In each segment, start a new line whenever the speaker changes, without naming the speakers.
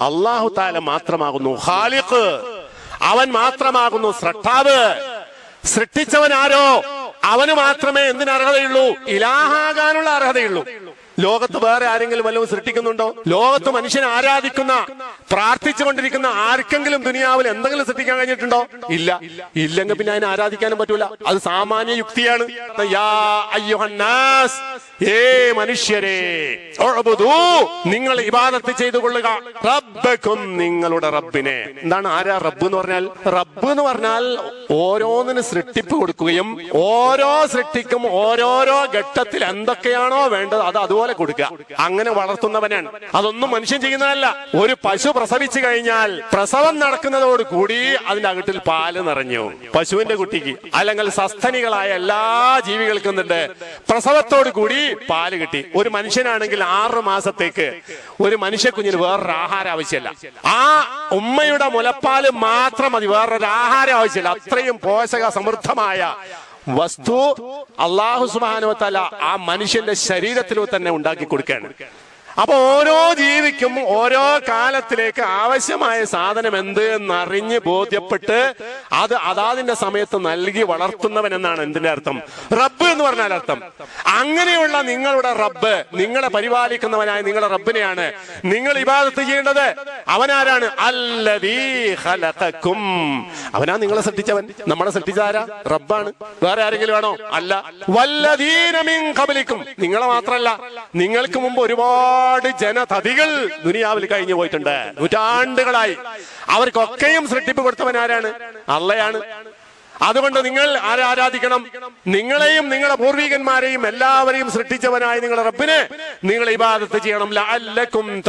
അള്ളാഹു താല മാത്രമാകുന്നു. ഖാലിഖ്. അവൻ മാത്രമാകുന്നു. സ്രട്ടാവ് സൃഷ്ടിച്ചവൻ ആരോ? അവന് മാത്രമേ എന്തിനർഹതയുള്ളൂ ഇലാഹാകാനുള്ള അർഹതയുള്ളൂ. ലോകത്ത് വേറെ ആരെങ്കിലും വല്ലതും സൃഷ്ടിക്കുന്നുണ്ടോ? ലോകത്ത് മനുഷ്യൻ ആരാധിക്കുന്ന പ്രാർത്ഥിച്ചുകൊണ്ടിരിക്കുന്ന ആർക്കെങ്കിലും ദുനിയാവിൽ എന്തെങ്കിലും സൃഷ്ടിക്കാൻ കഴിഞ്ഞിട്ടുണ്ടോ? ഇല്ല. ഇല്ലെങ്കിൽ പിന്നെ അതിനെ ആരാധിക്കാനും പറ്റൂല. അത് സാമാന്യ യുക്തിയാണ്. ഏ മനുഷ്യരെ നിങ്ങൾ ഇബാദത്ത് ചെയ്തു കൊള്ളുക. റബ്ബക്കും നിങ്ങളുടെ റബ്ബിനെ. എന്താണ് ആരാ റബ്ബ് എന്ന് പറഞ്ഞാൽ? റബ്ബ് എന്ന് പറഞ്ഞാൽ ഓരോന്നിന് സൃഷ്ടിപ്പ് കൊടുക്കുകയും ഓരോ സൃഷ്ടിക്കും ഓരോരോ ഘട്ടത്തിൽ എന്തൊക്കെയാണോ വേണ്ടത്. അത് അതുപോലെ കൊടുക്കുക. അങ്ങനെ വളർത്തുന്നവനാണ്. അതൊന്നും മനുഷ്യൻ ചെയ്യുന്നതല്ല. ഒരു പശു പ്രസവിച്ചു കഴിഞ്ഞാൽ പ്രസവം നടക്കുന്നതോട് കൂടി അതിന്റെ അകട്ടിൽ പാൽ നിറഞ്ഞു. പശുവിന്റെ കുട്ടിക്ക് അല്ലെങ്കിൽ സസ്തനികളായ എല്ലാ ജീവികൾക്കും എന്തുണ്ട് പ്രസവത്തോട് കൂടി പാൽ കിട്ടി. ഒരു മനുഷ്യനാണെങ്കിൽ ആറ് മാസത്തേക്ക് ഒരു മനുഷ്യ കുഞ്ഞിന് വേറൊരു ആഹാരം ആവശ്യമല്ല. ആ ഉമ്മയുടെ മുലപ്പാൽ മാത്രം മതി. വേറൊരു ആഹാരം ആവശ്യമില്ല. അത്രയും പോഷക സമൃദ്ധമായ വസ്തു അള്ളാഹു സുബാനുവത്തല ആ മനുഷ്യന്റെ ശരീരത്തിൽ തന്നെ ഉണ്ടാക്കി കൊടുക്കുകയാണ്. അപ്പൊ ഓരോ ജീവിക്കും ഓരോ കാലത്തിലേക്ക് ആവശ്യമായ സാധനം എന്ത് എന്നറിഞ്ഞ് ബോധ്യപ്പെട്ട് അത് അതാതിന്റെ സമയത്ത് നൽകി വളർത്തുന്നവൻ എന്നാണ് എന്തിന്റെ അർത്ഥം? റബ്ബ് എന്ന് പറഞ്ഞാൽ അർത്ഥം. അങ്ങനെയുള്ള നിങ്ങളുടെ റബ്ബ് നിങ്ങളെ പരിപാലിക്കുന്നവനായ നിങ്ങളുടെ റബ്ബിനെയാണ് നിങ്ങൾ ഇബാദത്ത് ചെയ്യേണ്ടത്. അവനാരാണ്? അല്ലദീ ഖലഖക്കും അവനാ നിങ്ങളെ സൃഷ്ടിച്ചവൻ. നമ്മളെ സൃഷ്ടിച്ചാരാ റബ്ബാണ്. വേറെ ആരെങ്കിലും ആണോ? അല്ല. വല്ലദീന കബലിക്കും നിങ്ങളെ മാത്രല്ല നിങ്ങൾക്ക് മുമ്പ് ഒരുപാട് ജനതതികൾ ദുനിയാവിൽ കഴിഞ്ഞു പോയിട്ടുണ്ട്. നൂറ്റാണ്ടുകളായി. അവർക്കൊക്കെയും സൃഷ്ടിപ്പ് കൊടുത്തവൻ ആരാണ്? അള്ളയാണ്. അതുകൊണ്ട് നിങ്ങൾ ആരെ ആരാധിക്കണം നിങ്ങളെയും നിങ്ങളുടെ പൂർവികന്മാരെയും എല്ലാവരെയും സൃഷ്ടിച്ചവനായ നിങ്ങളുടെ റബ്ബിനെ നിങ്ങൾ ഇബാദത്ത് ചെയ്യണം. ലഅല്ലക്കും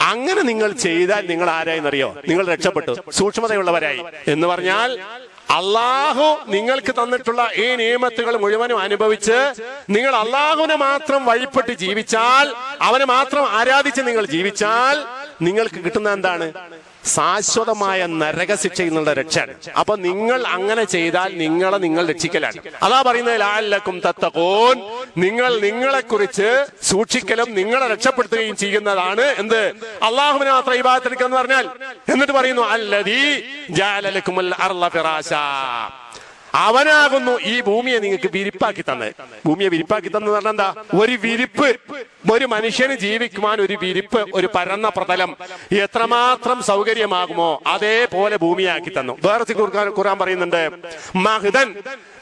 അങ്ങനെ നിങ്ങൾ ചെയ്താൽ നിങ്ങൾ ആരായെന്നറിയോ? നിങ്ങൾ രക്ഷപ്പെട്ടു. സൂക്ഷ്മതയുള്ളവരായി. എന്ന് പറഞ്ഞാൽ അള്ളാഹു നിങ്ങൾക്ക് തന്നിട്ടുള്ള ഈ നിയമത്തുകൾ മുഴുവനും അനുഭവിച്ച് നിങ്ങൾ അള്ളാഹുവിനെ മാത്രം വഴിപ്പെട്ട് ജീവിച്ചാൽ അവനെ മാത്രം ആരാധിച്ച് നിങ്ങൾ ജീവിച്ചാൽ നിങ്ങൾക്ക് കിട്ടുന്ന എന്താണ്? ശാശ്വതമായ നരകശിക്ഷയിൽ നിന്നുള്ള രക്ഷയാണ്. അപ്പൊ നിങ്ങൾ അങ്ങനെ ചെയ്താൽ നിങ്ങളെ നിങ്ങൾ രക്ഷിക്കലാണ്. അതാ പറയുന്നത് ലാലക്കും തത്തകോൻ നിങ്ങൾ നിങ്ങളെ കുറിച്ച് സൂക്ഷിക്കലും നിങ്ങളെ രക്ഷപ്പെടുത്തുകയും ചെയ്യുന്നതാണ് എന്ത്? അള്ളാഹുവിനെ മാത്രം ഇബാദത്തെടുക്കുക എന്ന് പറഞ്ഞാൽ എന്നിട്ട് പറയുന്നു അല്ലതീ ജാലലക്കുമൽ അർല അവനാകുന്നു ഈ ഭൂമിയെ നിങ്ങൾക്ക് വിരിപ്പാക്കി തന്നത്. ഭൂമിയെ വിരിപ്പാക്കി തന്നത് പറഞ്ഞാൽ എന്താ? ഒരു വിരിപ്പ്. ഒരു മനുഷ്യന് ജീവിക്കുവാൻ ഒരു വിരിപ്പ് ഒരു പരന്ന പ്രതലം എത്രമാത്രം സൗകര്യമാകുമോ അതേപോലെ ഭൂമിയാക്കി തന്നു. വേറെ ഖുർആൻ പറയുന്നുണ്ട് മഹിതൻ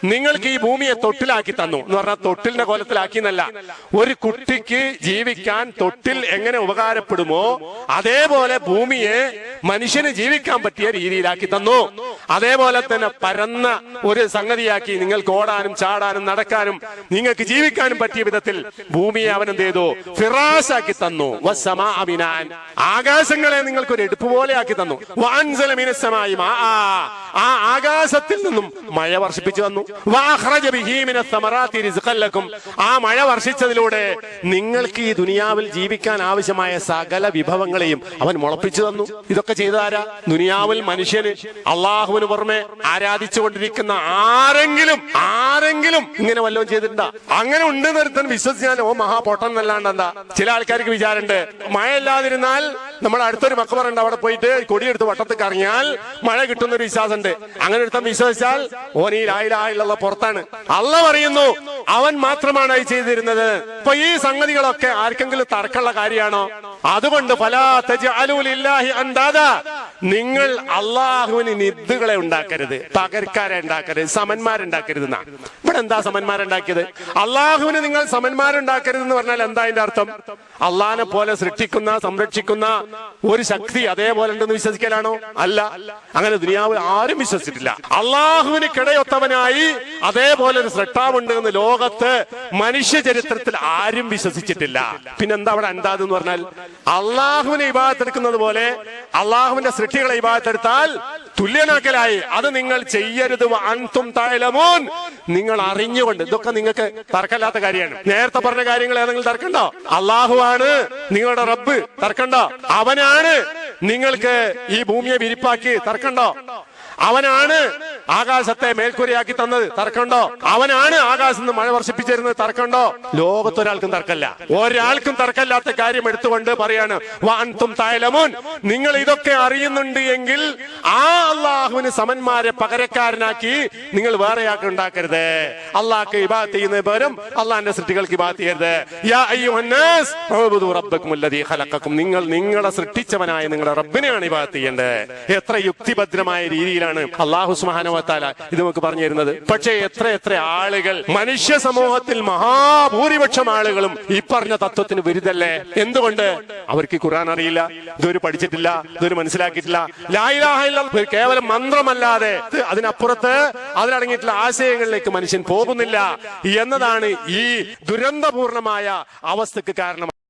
നിങ്ങൾക്ക് ഈ ഭൂമിയെ തൊട്ടിലാക്കി തന്നു. എന്ന് പറഞ്ഞാൽ തൊട്ടിലിന്റെ കോലത്തിലാക്കി എന്നല്ല. ഒരു കുട്ടിക്ക് ജീവിക്കാൻ തൊട്ടിൽ എങ്ങനെ ഉപകാരപ്പെടുമോ അതേപോലെ ഭൂമിയെ മനുഷ്യന് ജീവിക്കാൻ പറ്റിയ രീതിയിലാക്കി തന്നു. അതേപോലെ തന്നെ പരന്ന ഒരു സംഗതിയാക്കി നിങ്ങൾക്ക് ഓടാനും ചാടാനും നടക്കാനും നിങ്ങൾക്ക് ജീവിക്കാനും പറ്റിയ വിധത്തിൽ ഭൂമിയെ അവൻ എന്ത് ചെയ്തു? ഫിറാസാക്കി തന്നു. വസ്സമാ അമിനാൻ ആകാശങ്ങളെ നിങ്ങൾക്ക് ഒരു എടുപ്പ് പോലെ ആക്കി തന്നു. വാൻസലമിനസമായി ആ. ആകാശത്തിൽ നിന്നും മഴ വർഷിപ്പിച്ചു തന്നു. ആ മഴ വർഷിച്ചതിലൂടെ നിങ്ങൾക്ക് ഈ ദുനിയാവിൽ ജീവിക്കാൻ ആവശ്യമായ സകല വിഭവങ്ങളെയും അവൻ മുളപ്പിച്ചു തന്നു. ഇതൊക്കെ ചെയ്തതാരാ? ദുനിയാവിൽ മനുഷ്യന്. അള്ളാഹുവിന് പുറമെ ആരാധിച്ചുകൊണ്ടിരിക്കുന്ന ആരെങ്കിലും ആരെങ്കിലും ഇങ്ങനെ വല്ലതും ചെയ്തിട്ടുണ്ടാ? അങ്ങനെ ഉണ്ട് നിർത്തൻ വിശ്വസിച്ചാൽ ഓ മഹാപൊട്ടൻ എന്നല്ലാണ്ട് എന്താ? ചില ആൾക്കാർക്ക് വിചാരണ്ട് മഴ ഇല്ലാതിരുന്നാൽ നമ്മുടെ അടുത്തൊരു മക്കമറുണ്ട് അവിടെ പോയിട്ട് കൊടിയെടുത്ത് വട്ടത്തിൽ കറങ്ങിയാൽ മഴ കിട്ടുന്ന ഒരു വിശ്വാസമുണ്ട്. അങ്ങനെ എടുത്താൽ വിശ്വസിച്ചാൽ ഓൻ ഈ ലായിലായിലുള്ള പുറത്താണ്. അള്ള പറയുന്നു അവൻ മാത്രമാണ് അത് ചെയ്തിരുന്നത്. അപ്പൊ ഈ സംഗതികളൊക്കെ ആർക്കെങ്കിലും തർക്കമുള്ള കാര്യമാണോ? അതുകൊണ്ട് ഫലാ തജ് അലൂലില്ലാഹി അന്താദ നിങ്ങൾ അള്ളാഹുവിന് നിദ്ദുകളെ ഉണ്ടാക്കരുത് പകരക്കാരെ ഉണ്ടാക്കരുത് സമന്മാരുണ്ടാക്കരുത് എന്നാ ഇവിടെ എന്താ സമന്മാരുണ്ടാക്കിയത്? അള്ളാഹുവിന് നിങ്ങൾ സമന്മാരുണ്ടാക്കരുത് എന്ന് പറഞ്ഞാൽ എന്താ അതിന്റെ അർത്ഥം? അള്ളാഹിനെ പോലെ സൃഷ്ടിക്കുന്ന സംരക്ഷിക്കുന്ന ഒരു ശക്തി അതേപോലെ ഉണ്ടെന്ന് വിശ്വസിക്കലാണോ? അല്ല. അങ്ങനെ ദുനിയാവ് ആരും വിശ്വസിച്ചിട്ടില്ല. അള്ളാഹുവിന് കിടയൊത്തവനായി അതേപോലെ ഒരു സൃഷ്ടാവുണ്ട് എന്ന് ലോകത്ത് മനുഷ്യ ചരിത്രത്തിൽ ആരും വിശ്വസിച്ചിട്ടില്ല. പിന്നെന്താ അവിടെ എന്താ എന്ന് പറഞ്ഞാൽ? അള്ളാഹുവിനെ വിവാഹത്തെടുക്കുന്നത് പോലെ അള്ളാഹുവിന്റെ സൃഷ്ടികളെ ഇബാദത്തെടുത്താൽ തുല്യനാക്കലായി അത് നിങ്ങൾ ചെയ്യരുത്. അൻതും തായലമോൻ. നിങ്ങൾ അറിഞ്ഞുകൊണ്ട്. ഇതൊക്കെ നിങ്ങൾക്ക് തർക്കമില്ലാത്ത കാര്യമാണ്. നേരത്തെ പറഞ്ഞ കാര്യങ്ങൾ ഏതെങ്കിലും തർക്കണ്ടോ അള്ളാഹു ആണ് നിങ്ങളുടെ റബ്ബ്. തർക്കണ്ടോ അവനാണ് നിങ്ങൾക്ക് ഈ ഭൂമിയെ വിരിപ്പാക്കി. തർക്കണ്ടോ അവനാണ് ആകാശത്തെ മേൽക്കൂരയാക്കി തന്നത് തർക്കമുണ്ടോ? അവനാണ് ആകാശത്ത് മഴ വർഷിപ്പിച്ചിരുന്നത് തർക്കമുണ്ടോ? ലോകത്തൊരാൾക്കും തർക്കമില്ല. ഒരാൾക്കും തർക്കമില്ലാത്ത കാര്യം എടുത്തുകൊണ്ട് പറയാണ് വാൻതും തായലമോൻ നിങ്ങൾ ഇതൊക്കെ അറിയുന്നുണ്ട് എങ്കിൽ ആ അള്ളാഹുവിന് സമന്മാരെ പകരക്കാരനാക്കി നിങ്ങൾ വേറെ ആക്കി ഉണ്ടാക്കരുത്. അള്ളാഹ്ക്ക് ഇബാത്ത് ചെയ്യുന്ന പകരം അള്ളാഹിന്റെ സൃഷ്ടികൾക്ക് ഇബാത്ത് ചെയ്യരുത്. നിങ്ങൾ നിങ്ങളെ സൃഷ്ടിച്ചവനായ നിങ്ങളുടെ റബ്ബിനെയാണ് ഇബാത്ത് ചെയ്യേണ്ടത്. എത്ര യുക്തിഭദ്രമായ രീതിയിലാണ് അള്ളാഹു സുബ്ഹാനഹു ഇത് നമുക്ക് പറഞ്ഞു തരുന്നത്. പക്ഷേ എത്ര എത്ര ആളുകൾ മനുഷ്യ സമൂഹത്തിൽ മഹാഭൂരിപക്ഷം ആളുകളും ഈ പറഞ്ഞ തത്വത്തിന് വിരുദ്ധല്ലേ? എന്തുകൊണ്ട്? അവർക്ക് ഖുറാൻ അറിയില്ല ഇതൊരു പഠിച്ചിട്ടില്ല ഇതൊരു മനസ്സിലാക്കിയിട്ടില്ല. ലാ ഇലാഹ ഇല്ലല്ലാഹ് കേവലം മന്ത്രമല്ലാതെ അതിനപ്പുറത്ത് അതിലടങ്ങിയിട്ടുള്ള ആശയങ്ങളിലേക്ക് മനുഷ്യൻ പോകുന്നില്ല എന്നതാണ് ഈ ദുരന്തപൂർണമായ അവസ്ഥക്ക് കാരണം